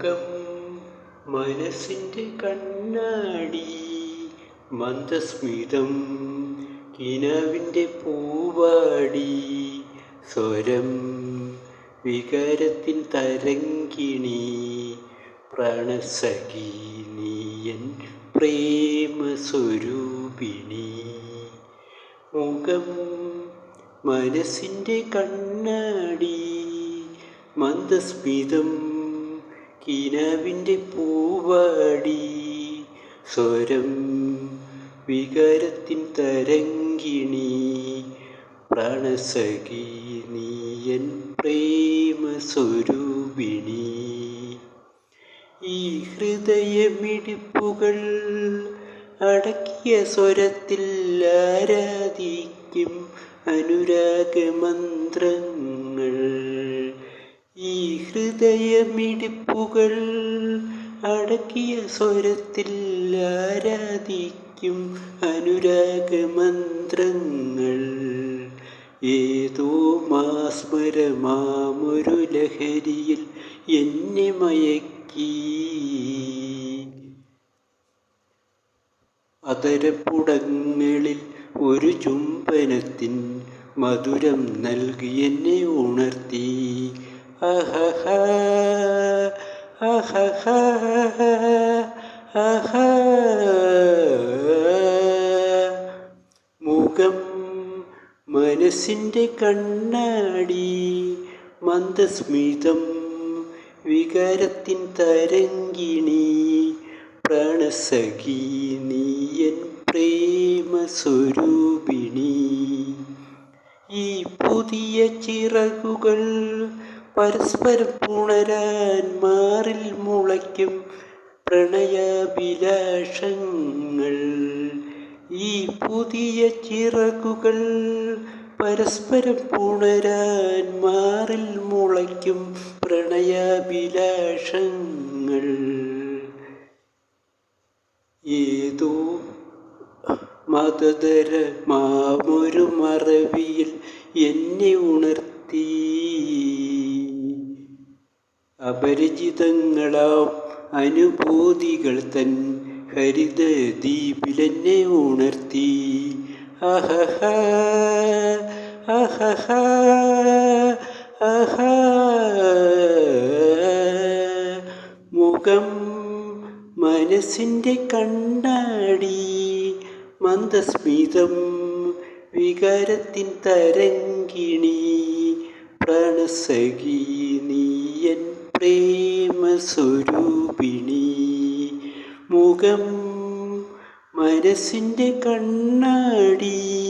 മുഖം മനസ്സിന്റെ കണ്ണാടി മന്ദസ്മിതം കിനാവിന്റെ പൂവാടി സ്വരം വികാരത്തിൻ തരങ്കിണി പ്രാണസഖി നീയൻ പ്രേമസ്വരൂപിണി. മുഖം മനസ്സിന്റെ കണ്ണാടി മന്ദസ്മിതം കിനാവിന്റെ പൂവാടി. സ്വരം വികാരത്തിൻ തരങ്കിണി പ്രാണസഖി നീയൻ പ്രേമസ്വരൂപിണി. ഈ ഹൃദയമിടിപ്പുകൾ അടക്കിയ സ്വരത്തിൽ ആരാധിക്കും അനുരാഗമന്ത്രങ്ങൾ. ഹൃദയമിടിപ്പുകൾ അടക്കിയ സ്വരത്തിൽ ആരാധിക്കും അനുരാഗമന്ത്രങ്ങൾ. ഏതോ മാസ്മരമാമൊരു ലഹരിയിൽ എന്നെ മയക്കി. അതരപ്പുടങ്ങളിൽ ഒരു ചുംബനത്തിൻ മധുരം നൽകി എന്നെ ഉണർത്തി. മുഖം മനസ്സിന്റെ കണ്ണാടി മന്ദസ്മിതം വികാരത്തിൻ തരങ്കിണി പ്രണസഖി നീയൻ പ്രേമസ്വരൂപിണി. ഈ പുതിയ ചിറകുകൾ പരസ്പരം പുണരാൻ മാറിൽ മുളയ്ക്കും പ്രണയാഭിലാഷങ്ങൾ. ഈ പുതിയ ചിറകുകൾ പരസ്പരം പുണരാൻ മാറിൽ മുളയ്ക്കും പ്രണയാഭിലാഷങ്ങൾ. ഏതോ മതതര മാമൊരു മറവിയിൽ എന്നെ ഉണർത്തി. അപരിചിതങ്ങളാം അനുഭൂതികൾ തൻ ഹരിത ദീപിലെന്നെ ഉണർത്തി. അഹഹ അഹഹ അഹ മുഖം മനസ്സിന്റെ കണ്ണാടി മന്ദസ്മിതം വികാരത്തിൻ തരങ്കിണി പ്രാണസഖി നീയൻ പ്രേമസ്വരൂപിണി. മുഖം മനസ്സിന്റെ കണ്ണാടി.